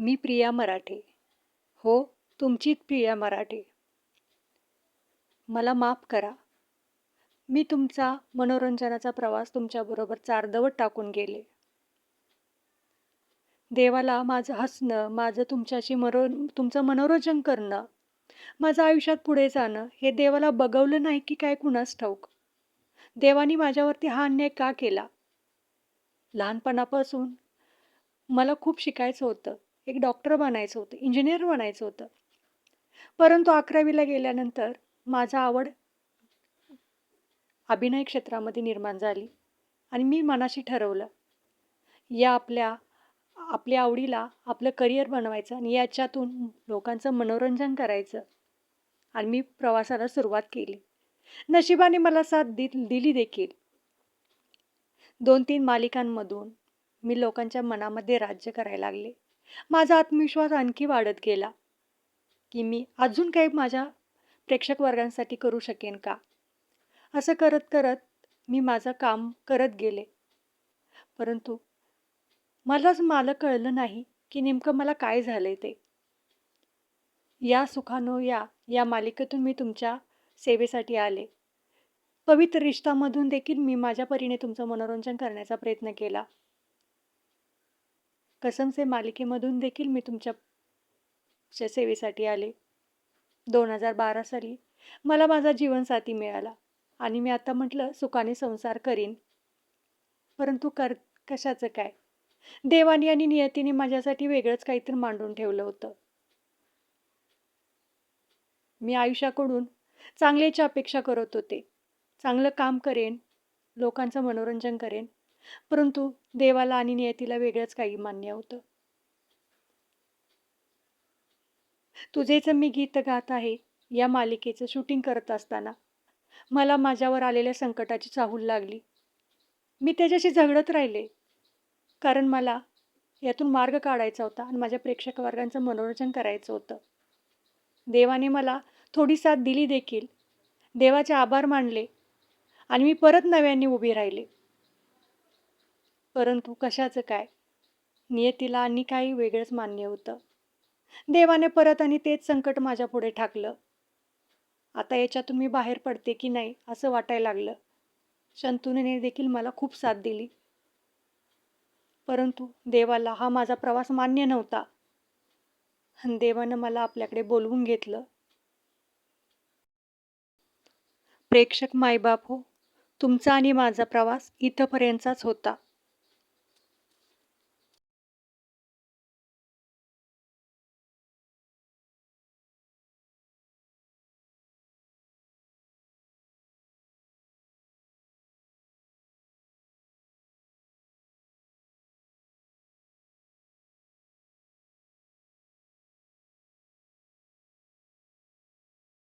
मी प्रिया मराठे. हो तुमचीच प्रिया मराठे. मला माफ करा. मी तुमचा मनोरंजनाचा प्रवास तुमच्याबरोबर चारदवट टाकून गेले. देवाला माझं हसणं माझं तुमच्याशी मरो तुमचं मनोरंजन करणं माझं आयुष्यात पुढे जाणं हे देवाला बघवलं नाही की काय कुणास ठाऊक? देवानी माझ्यावरती हा अन्याय का केला? लहानपणापासून मला खूप शिकायचं होतं. एक डॉक्टर बनायचं होतं इंजिनियर बनायचं होतं. परंतु अकरावीला गेल्यानंतर माझा आवड अभिनय क्षेत्रामध्ये निर्माण झाली आणि मी मनाशी ठरवलं या आपल्या आपल्या आवडीला आपलं करिअर बनवायचं आणि याच्यातून लोकांचं मनोरंजन करायचं आणि मी प्रवासाला सुरुवात केली. नशिबाने मला साथ दि दिली देखील. दोन तीन मालिकांमधून मी लोकांच्या मनामध्ये राज्य करायला लागले. माझा आत्मविश्वास आणखी वाढत गेला. की मी अजून काही माझ्या प्रेक्षक वर्गांसाठी करू शकेन का? असं करत करत मी माझं काम करत गेले. परंतु मलाच मला कळलं नाही की नेमकं मला काय झालंय ते. या सुखानो या या मालिकेतून मी तुमच्या सेवेसाठी आले. पवित्र रिश्तामधून देखील मी माझ्या परीने तुमचं मनोरंजन करण्याचा प्रयत्न केला. कसमसे मालिकेमधून देखील मी तुमच्या च्या सेवेसाठी आले. दोन हजार बारा साली मला माझा जीवनसाथी मिळाला आणि मी आता म्हटलं सुखाने संसार करीन. परंतु कर कशाचं काय? देवानी आणि नियतीने माझ्यासाठी वेगळंच काहीतरी मांडून ठेवलं होतं. मी आयुष्याकडून चांगल्याची अपेक्षा करत होते. चांगलं काम करेन लोकांचं मनोरंजन करेन परंतु देवाला आणि नियतीला वेगळंच काही मान्य होतं. तुझेच मी गीत गात आहे या मालिकेचं शूटिंग करत असताना मला माझ्यावर आलेल्या संकटाची चाहूल लागली. मी त्याच्याशी झगडत राहिले कारण मला यातून मार्ग काढायचा होता आणि माझ्या प्रेक्षक वर्गांचं मनोरंजन करायचं होतं. देवाने मला थोडी साथ दिली देखील. देवाचे आभार मानले आणि मी परत नव्याने उभी राहिले. परंतु कशाचं काय? नियतीला आणि काही वेगळंच मान्य होतं. देवाने परत आणि तेच संकट माझ्या पुढे ठाकलं. आता याच्यातून मी बाहेर पडते की नाही असं वाटायला लागलं. शंतुनेने देखील मला खूप साथ दिली. परंतु देवाला हा माझा प्रवास मान्य नव्हता. देवानं मला आपल्याकडे बोलवून घेतलं. प्रेक्षक मायबाप हो तुमचा आणि माझा प्रवास इथंपर्यंतचाच होता.